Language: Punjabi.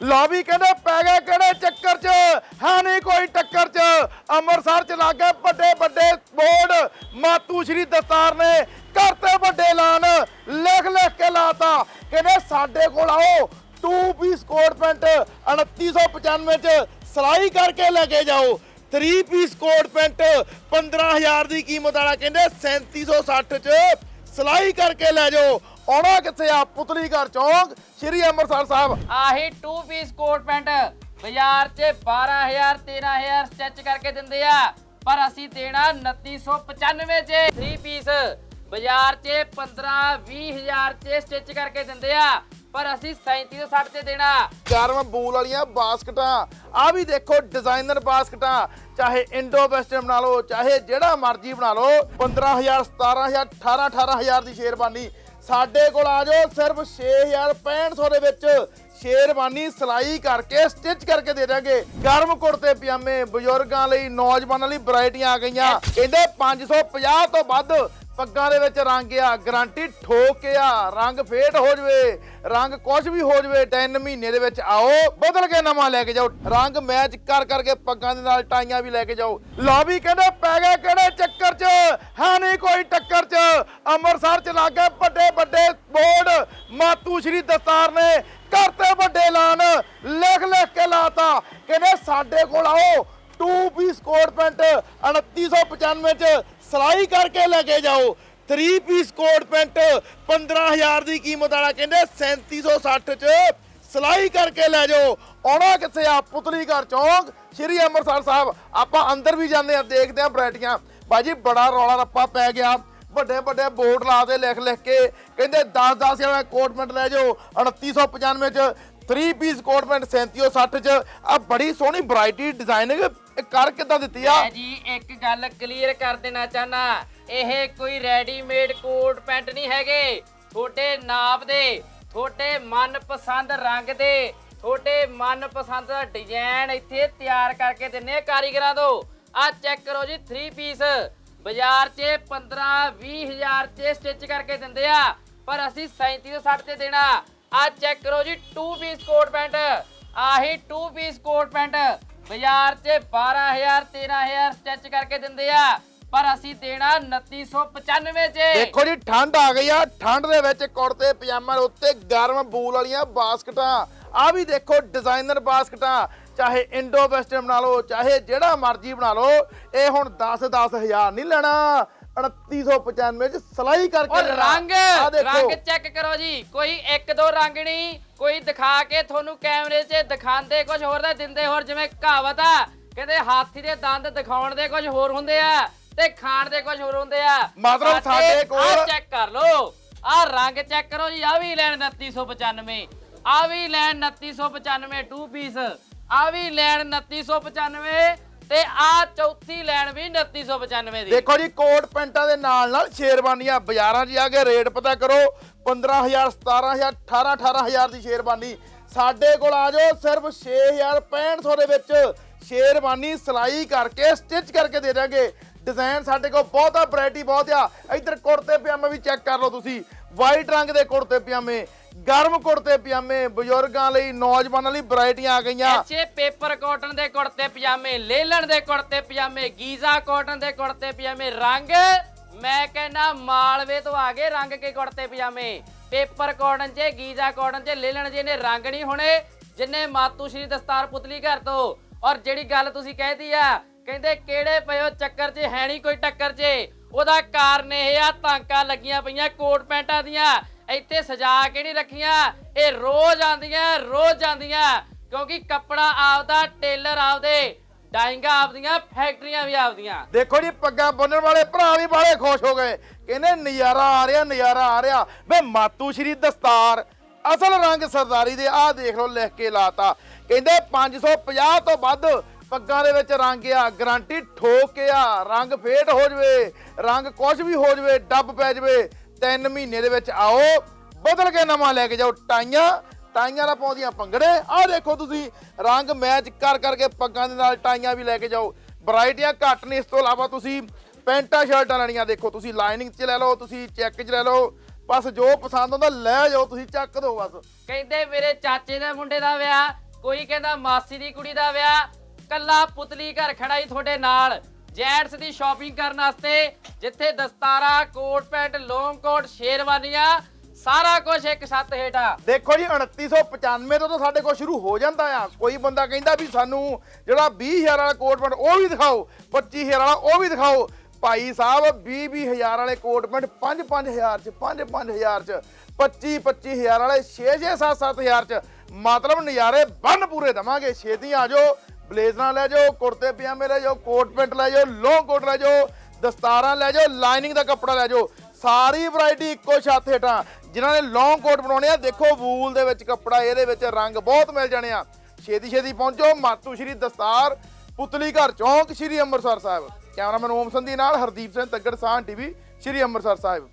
ਲਓ ਵੀ ਕਹਿੰਦੇ ਪੈ ਗਏ ਕਿਹੜੇ ਚੱਕਰ 'ਚ? ਹੈ ਨਹੀਂ ਕੋਈ ਟੱਕਰ 'ਚ। ਅੰਮ੍ਰਿਤਸਰ 'ਚ ਲੱਗੇ ਵੱਡੇ ਵੱਡੇ ਬੋਰਡ। ਮਾਤੂ ਸ਼੍ਰੀ ਦਸਤਾਰ ਨੇ ਕਰਤੇ ਵੱਡੇ ਐਲਾਨ। ਲਿਖ ਲਿਖ ਕੇ ਲਾਤਾ। ਕਹਿੰਦੇ ਸਾਡੇ ਕੋਲ ਆਓ। 2 ਪੀਸ ਕੋਟ ਪੈਂਟ 2995 'ਚ ਸਿਲਾਈ ਕਰਕੇ ਲੈ ਕੇ ਜਾਓ। 3 ਪੀਸ ਕੋਟ ਪੈਂਟ 15000 ਦੀ ਕੀਮਤ ਵਾਲਾ ਕਹਿੰਦੇ 3760 'ਚ ਸਿਲਾਈ ਕਰਕੇ ਲੈ ਜਾਓ। ਆਉਣਾ ਕਿੱਥੇ ਆ? ਪੁਤਲੀ ਘਰ ਚੌਂਕ ਸ਼੍ਰੀ ਅੰਮ੍ਰਿਤਸਰ ਸਾਹਿਬ। ਆਹੀ 2 ਪੀਸ ਕੋਟ ਪੈਂਟ ਬਾਜ਼ਾਰ 'ਚ 12000 13000 ਸਟਿਚ ਕਰਕੇ ਦਿੰਦੇ ਆ। ਪਰ ਅਸੀਂ ਦੇਣਾ 2995 'ਚ 3 ਪੀਸ ਬਾਜ਼ਾਰ 'ਚ 15 20000 'ਚ ਸਟਿਚ ਕਰਕੇ ਦਿੰਦੇ ਆ। ਪਰ ਅਸੀਂ 3760 'ਚ ਦੇਣਾ। ਗਰਮ ਬੂਲ ਵਾਲੀਆਂ ਬਾਸਕਟਾਂ। ਆ ਵੀ ਦੇਖੋ ਡਿਜ਼ਾਈਨਰ ਬਾਸਕਟਾਂ। ਚਾਹੇ ਇੰਡੋ ਵੈਸਟਰਨ ਬਣਾ ਲਓ ਚਾਹੇ ਜਿਹੜਾ ਮਰਜ਼ੀ ਬਣਾ ਲਓ। 15000 17000 18 18000 ਦੀ ਸ਼ੇਰਵਾਨੀ ਸਾਡੇ ਕੋਲ ਆ ਜਾਓ ਸਿਰਫ 6500 ਦੇ ਵਿੱਚ ਸ਼ੇਰਵਾਨੀ ਸਿਲਾਈ ਕਰਕੇ ਸਟਿਚ ਕਰਕੇ ਦੇ ਦਾਂਗੇ ਗਰਮ ਕੁੜਤੇ ਪਜਾਮੇ ਬਜ਼ੁਰਗਾਂ ਲਈ ਨੌਜਵਾਨਾਂ ਲਈ ਵੈਰਾਈਟੀਆਂ ਆ ਗਈਆਂ। ਕਹਿੰਦੇ 550 ਤੋਂ ਵੱਧ ਪੱਗਾਂ ਦੇ ਵਿੱਚ ਰੰਗ ਆ, ਗਰੰਟੀ ਠੋਕ ਆ, ਰੰਗ ਫੇਟ ਹੋ ਜਵੇ, ਰੰਗ ਕੁਝ ਵੀ ਹੋ ਜਵੇ 3 ਮਹੀਨੇ ਦੇ ਵਿੱਚ ਆਓ, ਬਦਲ ਕੇ ਨਵਾਂ ਲੈ ਕੇ ਜਾਓ। ਰੰਗ ਮੈਚ ਕਰ ਕਰਕੇ ਪੱਗਾਂ ਦੇ ਨਾਲ ਟਾਈਆਂ ਵੀ ਲੈ ਕੇ ਜਾਓ। ਲਓ ਕਹਿੰਦੇ ਪੈ ਗਏ ਕਿਹੜੇ ਚੱਕਰ 'ਚ? ਹੈ ਨਹੀਂ ਕੋਈ ਟੱਕਰ 'ਚ। ਅੰਮ੍ਰਿਤਸਰ 'ਚ ਲੱਗੇ ਵੱਡੇ ਵੱਡੇ ਬੋਰਡ। ਮਾਤੂ ਸ਼੍ਰੀ ਦਸਤਾਰ ਨੇ ਕਰਤੇ ਵੱਡੇ ਐਲਾਨ। ਲਿਖ ਲਿਖ ਕੇ ਲਾਤਾ। ਕਹਿੰਦੇ ਸਾਡੇ ਕੋਲ ਆਓ। 2 ਪੀਸ ਕੋਟ ਪੈਂਟ 2995 ਚ ਸਿਲਾਈ ਕਰਕੇ ਲੈ ਕੇ ਜਾਓ। 3 ਪੀਸ ਕੋਟ ਪੈਂਟ 15000 ਦੀ ਕੀਮਤ ਵਾਲਾ ਕਹਿੰਦੇ 3760 ਚ ਸਿਲਾਈ ਕਰਕੇ ਲੈ ਜਾਓ। ਆਉਣਾ ਕਿੱਥੇ ਆ? ਪੁਤਲੀ ਘਰ ਚੌਂਕ, ਸ਼੍ਰੀ ਅੰਮ੍ਰਿਤਸਰ ਸਾਹਿਬ। ਆਪਾਂ ਅੰਦਰ ਵੀ ਜਾਂਦੇ ਆ, ਦੇਖਦੇ ਆ ਵੈਰਾਈਟੀਆਂ। ਬਾਜੀ ਬੜਾ ਰੌਲਾ ਰੱਪਾ ਪੈ ਗਿਆ। ਵੱਡੇ ਵੱਡੇ ਬੋਰਡ ਲਾ ਦੇ ਲਿਖ ਲਿਖ ਕੇ। ਕਹਿੰਦੇ 10 10 ਵਾਲਾ ਕੋਟ ਪੈਂਟ ਲੈ ਜਾਓ 2995 ਚ 3 ਪੀਸ ਕੋਟ ਪੈਂਟ 3760 ਚ। ਆ ਬੜੀ ਸੋਹਣੀ ਵੈਰਾਈਟੀ ਡਿਜ਼ਾਈਨਿੰਗ ਕਰ ਕਿੱਦਾਂ ਦਿੱਤੀ ਆ? ਮੈਂ ਜੀ ਇੱਕ ਗੱਲ ਕਲੀਅਰ ਕਰ ਦੇਣਾ ਚਾਹਨਾ। ਇਹ ਕੋਈ ਰੈਡੀਮੇਡ ਕੋਟ ਪੈਂਟ ਨਹੀਂ ਹੈਗੇ। ਤੁਹਾਡੇ ਨਾਪ ਦੇ, ਤੁਹਾਡੇ ਮਨਪਸੰਦ ਰੰਗ ਦੇ, ਤੁਹਾਡੇ ਮਨਪਸੰਦ ਦਾ ਡਿਜ਼ਾਈਨ ਇੱਥੇ ਤਿਆਰ ਕਰਕੇ ਦਿੰਨੇ ਆ ਕਾਰੀਗਰਾਂ ਤੋਂ। ਆ ਚੈੱਕ ਕਰੋ ਜੀ 3 ਪੀਸ ਬਾਜ਼ਾਰ 'ਚ 15 20000 'ਚ ਸਟਿਚ ਕਰਕੇ ਦਿੰਦੇ ਆ। ਪਰ ਅਸੀਂ 3760 ਤੇ ਦੇਣਾ। ਆ ਚੈੱਕ ਕਰੋ ਜੀ 2 ਪੀਸ ਕੋਟ ਪੈਂਟ ਆਹੀ 2 ਪੀਸ ਕੋਟ ਪੈਂਟ ਬਾਜ਼ਾਰ 'ਚ 12000 13000 ਸਟਿਚ ਕਰਕੇ ਦਿੰਦੇ ਆ, ਪਰ ਅਸੀਂ ਦੇਣਾ 2995 'ਚ। ਦੇਖੋ ਜੀ, ਠੰਡ ਆ ਗਈ ਆ, ਠੰਡ ਦੇ ਵਿੱਚ ਕੁੜਤੇ, ਪਜਾਮਾ ਉੱਤੇ ਗਰਮ ਬੂਲ ਵਾਲੀਆਂ ਬਾਸਕਟਾਂ। ਆ ਵੀ ਦੇਖੋ ਡਿਜ਼ਾਈਨਰ ਬਾਸਕਟਾਂ, ਚਾਹੇ ਇੰਡੋ ਵੈਸਟਰਨ ਬਣਾ ਲਓ, ਚਾਹੇ ਜਿਹੜਾ ਮਰਜ਼ੀ ਬਣਾ ਲਓ, ਇਹ ਹੁਣ 10 10000 ਨਹੀਂ ਲੈਣਾ। 2995 ਚ ਸਿਲਾਈ ਕਰਕੇ ਔਰ। ਰੰਗ ਆਹ ਦੇਖੋ। ਰੰਗ ਚੈੱਕ ਕਰੋ ਜੀ। ਕੋਈ ਇੱਕ ਦੋ ਰੰਗ ਨਹੀਂ ਕੋਈ ਦਿਖਾ ਕੇ ਤੁਹਾਨੂੰ ਕੈਮਰੇ 'ਚ ਦਿਖਾਉਂਦੇ ਕੁਝ ਹੋਰ ਦਾ ਦਿੰਦੇ ਹੋਰ ਜਿਵੇਂ ਕਹਾਵਤ ਆ ਕਹਿੰਦੇ ਹਾਥੀ ਦੇ ਦੰਦ ਦਿਖਾਉਣ ਦੇ ਕੁਝ ਹੋਰ ਹੁੰਦੇ ਆ ਤੇ ਖਾਣ ਦੇ ਕੁਝ ਹੋਰ ਹੁੰਦੇ ਆ। ਮਤਲਬ ਸਾਡੇ ਕੋਲ- ਚੈੱਕ ਕਰ ਲਓ। ਆਹ ਰੰਗ ਚੈੱਕ ਕਰੋ ਜੀ ਆ ਵੀ ਲੈਣ 2995 ਆ ਵੀ ਲੈਣ 2995 2 ਪੀਸ ਆ ਵੀ ਲੈਣ 2995 ਤੇ ਆ ਚੌਥੀ ਲੈਣ ਵੀ 2995 ਦੀ। ਦੇਖੋ ਜੀ, ਕੋਟ ਪੈਂਟਾਂ ਦੇ ਨਾਲ ਨਾਲ ਸ਼ੇਰਵਾਨੀਆਂ ਬਾਜ਼ਾਰਾਂ 'ਚ ਜਾ ਕੇ ਰੇਟ ਪਤਾ ਕਰੋ 15000 17000 18 18000 ਦੀ ਸ਼ੇਰਵਾਨੀ। ਸਾਡੇ ਕੋਲ ਆ ਜਾਓ, ਸਿਰਫ 6500 ਦੇ ਵਿੱਚ ਸ਼ੇਰਵਾਨੀ ਸਿਲਾਈ ਕਰਕੇ ਸਟਿਚ ਕਰਕੇ ਦੇ ਦਾਂਗੇ ਡਿਜ਼ਾਈਨ ਸਾਡੇ ਕੋਲ ਬਹੁਤਾ ਵੈਰਾਈਟੀ ਬਹੁਤ ਆ। ਇੱਧਰ ਕੁੜਤੇ ਪਜਾਮੇ ਵੀ ਚੈੱਕ ਕਰ ਲਓ ਤੁਸੀਂ। ਵਾਈਟ ਰੰਗ ਦੇ ਕੁੜਤੇ ਪਜਾਮੇ। ਗਰਮ ਕੁੜਤੇ ਪਜਾਮੇ ਬਜ਼ੁਰਗਾਂ ਲਈ, ਨੌਜਵਾਨਾਂ ਲਈ ਵੈਰਾਈਟੀਆਂ ਆ ਗਈਆਂ। ਅੱਛੇ ਪੇਪਰ ਕਾਟਨ ਦੇ ਕੁੜਤੇ ਪਜਾਮੇ, ਲੇਲਣ ਦੇ ਕੁੜਤੇ ਪਜਾਮੇ, ਗੀਜ਼ਾ ਕਾਟਨ ਦੇ ਕੁੜਤੇ ਪਜਾਮੇ, ਰੰਗ ਮੈਂ ਕਹਿੰਦਾ ਮਾਲਵੇ ਤੋਂ ਆ ਗਏ ਰੰਗ ਕੇ ਕੁੜਤੇ ਪਜਾਮੇ। ਪੇਪਰ ਕਾਟਨ 'ਚ ਗੀਜ਼ਾ ਕਾਟਨ 'ਚ ਲੇਲਣ ਜੇ ਨੇ ਰੰਗ ਨਹੀਂ ਹੋਣੇ, ਜਿੰਨੇ ਮਾਤੂ ਸ਼੍ਰੀ ਦਸਤਾਰ ਪੁਤਲੀ ਘਰ ਤੋਂ। ਔਰ ਜਿਹੜੀ ਗੱਲ ਤੁਸੀਂ ਕਹਿਤੀ ਆ, ਕਹਿੰਦੇ ਕਿਹੜੇ ਪਇਓ ਚੱਕਰ 'ਚ, ਹੈ ਨਹੀਂ ਕੋਈ ਟੱਕਰ 'ਚ। ਉਹਦਾ ਕਾਰਨ ਇਹ ਆ, ਤਾਂਕਾਂ ਲੱਗੀਆਂ ਪਈਆਂ ਕੋਟ ਪੈਂਟਾਂ ਦੀਆਂ। ਇੱਥੇ ਸਜਾ ਕੇ ਨਹੀਂ ਰੱਖੀਆਂ। ਇਹ ਰੋਜ਼ ਆਂਦੀਆਂ ਰੋਜ਼ ਜਾਂਦੀਆਂ। ਕਿਉਂਕਿ ਕੱਪੜਾ ਆਪਦਾ, ਟੇਲਰ ਆਪਦੇ, ਡਾਇੰਗਾਂ ਆਪਦੀਆਂ, ਫੈਕਟਰੀਆਂ ਵੀ ਆਪਦੀਆਂ। ਦੇਖੋ ਜੀ, ਪੱਗਾਂ ਬੰਨਣ ਵਾਲੇ ਭਰਾ ਵੀ ਬਾਲੇ ਖੁਸ਼ ਹੋ ਗਏ। ਕਹਿੰਦੇ, ਨਜ਼ਾਰਾ ਆ ਰਿਹਾ, ਨਜ਼ਾਰਾ ਆ ਰਿਹਾ। ਵੇ ਮਾਤੂ ਸ਼੍ਰੀ ਦਸਤਾਰ, ਅਸਲ ਰੰਗ ਸਰਦਾਰੀ ਦੇ, ਆਹ ਦੇਖ ਲਓ, ਲਿਖ ਕੇ ਲਾਤਾ। ਕਹਿੰਦੇ 550 ਤੋਂ ਵੱਧ ਪੱਗਾਂ ਦੇ ਵਿੱਚ ਰੰਗ ਆ, ਗਰੰਟੀ ਠੋਕ ਆ, ਰੰਗ ਫੇਟ ਹੋ ਜਵੇ, ਰੰਗ ਕੁਝ ਵੀ ਹੋ ਜਵੇ, ਡੱਬ ਪੈ ਜਵੇ। 3 ਮਹੀਨੇ ਦੇ ਵਿੱਚ ਆਓ, ਬਦਲ ਕੇ ਨਵਾਂ ਲੈ ਕੇ ਜਾਓ ਟਾਈਆਂ। ਟਾਈਆਂ ਦਾ ਪਾਉਂਦੀਆਂ ਭੰਗੜੇ। ਆਹ ਦੇਖੋ ਤੁਸੀਂ, ਰੰਗ ਮੈਚ ਕਰ ਕਰਕੇ ਪੱਗਾਂ ਦੇ ਨਾਲ ਟਾਈਆਂ ਵੀ ਲੈ ਕੇ ਜਾਓ। ਵੈਰਾਈਟੀਆਂ ਘੱਟ ਨੇ, ਇਸ ਤੋਂ ਇਲਾਵਾ ਤੁਸੀਂ ਪੈਂਟਾਂ ਸ਼ਰਟਾਂ ਲੈਣੀਆਂ ਦੇਖੋ। ਤੁਸੀਂ ਲਾਈਨਿੰਗ 'ਚ ਲੈ ਲਓ, ਤੁਸੀਂ ਚੈੱਕ 'ਚ ਲੈ ਲਓ। ਬਸ ਜੋ ਪਸੰਦ ਆਉਂਦਾ ਲੈ ਜਾਓ, ਤੁਸੀਂ ਚੱਕ ਦਿਓ ਬਸ। ਕਹਿੰਦੇ ਮੇਰੇ ਚਾਚੇ ਦੇ ਮੁੰਡੇ ਦਾ ਵਿਆਹ, ਕੋਈ ਕਹਿੰਦਾ ਮਾਸੀ ਦੀ ਕੁੜੀ ਦਾ ਵਿਆਹ, ਕੱਲਾ ਪੁਤਲੀ ਘਰ ਖੜਾ ਹੀ ਤੁਹਾਡੇ ਨਾਲ। ਜੈਂਟਸ ਦੀ ਸ਼ਾਪਿੰਗ ਕਰਨ ਵਾਸਤੇ, ਜਿੱਥੇ ਦਸਤਾਰਾ, ਕੋਟ ਪੈਂਟ, ਲੌਂਗ ਕੋਟ, ਸ਼ੇਰਵਾਨੀਆਂ, ਸਾਰਾ ਕੁਝ ਇੱਕ ਛੱਤ ਹੇਠਾਂ। ਦੇਖੋ ਜੀ 2995 ਤੋਂ ਤਾਂ ਸਾਡੇ ਕੋਲ ਸ਼ੁਰੂ ਹੋ ਜਾਂਦਾ ਆ। ਕੋਈ ਬੰਦਾ ਕਹਿੰਦਾ ਵੀ ਸਾਨੂੰ ਜਿਹੜਾ 20000 ਵਾਲਾ ਕੋਟ ਪੈਂਟ, ਉਹ ਵੀ ਦਿਖਾਓ 25000 ਵਾਲਾ, ਉਹ ਵੀ ਦਿਖਾਓ। ਭਾਈ ਸਾਹਿਬ 20 20000 ਵਾਲੇ ਕੋਟ ਪੈਂਟ 5 5000 ਚ 5 5000 ਚ 25 25000 ਵਾਲੇ 6 6 7 7000 ਚ। ਮਤਲਬ ਨਜ਼ਾਰੇ ਬੰਨ ਪੂਰੇ ਦਵਾਂਗੇ। ਛੇਤੀ ਆ ਜਾਓ। ਬਲੇਜ਼ਰਾਂ ਲੈ ਜਾਓ, ਕੁੜਤੇ ਪਜਾਮੇ ਲੈ ਜਾਓ, ਕੋਟ ਪੈਂਟ ਲੈ ਜਾਓ ਲੌਂਗ ਕੋਟ ਲੈ ਜਾਓ, ਦਸਤਾਰਾਂ ਲੈ ਜਾਓ ਲਾਈਨਿੰਗ ਦਾ ਕੱਪੜਾ ਲੈ ਜਾਓ, ਸਾਰੀ ਵੈਰਾਈਟੀ ਇੱਕੋ ਛੱਤ ਹੇਠਾਂ। ਜਿਨ੍ਹਾਂ ਨੇ ਲੌਂਗ ਕੋਟ ਬਣਾਉਣੇ ਆ, ਦੇਖੋ ਵੂਲ ਦੇ ਵਿੱਚ ਕੱਪੜਾ, ਇਹਦੇ ਵਿੱਚ ਰੰਗ ਬਹੁਤ ਮਿਲ ਜਾਣੇ ਆ। ਛੇਤੀ ਛੇਤੀ ਪਹੁੰਚੋ, ਮਾਤੂ ਸ਼੍ਰੀ ਦਸਤਾਰ, ਪੁਤਲੀ ਘਰ ਚੌਂਕ, ਸ਼੍ਰੀ ਅੰਮ੍ਰਿਤਸਰ ਸਾਹਿਬ। ਕੈਮਰਾਮੈਨ ਓਮ ਸੰਧੀ ਨਾਲ ਹਰਦੀਪ ਸਿੰਘ ਤੱਗੜ ਸਾਹ ਟੀਵੀ, ਸ਼੍ਰੀ ਅੰਮ੍ਰਿਤਸਰ ਸਾਹਿਬ।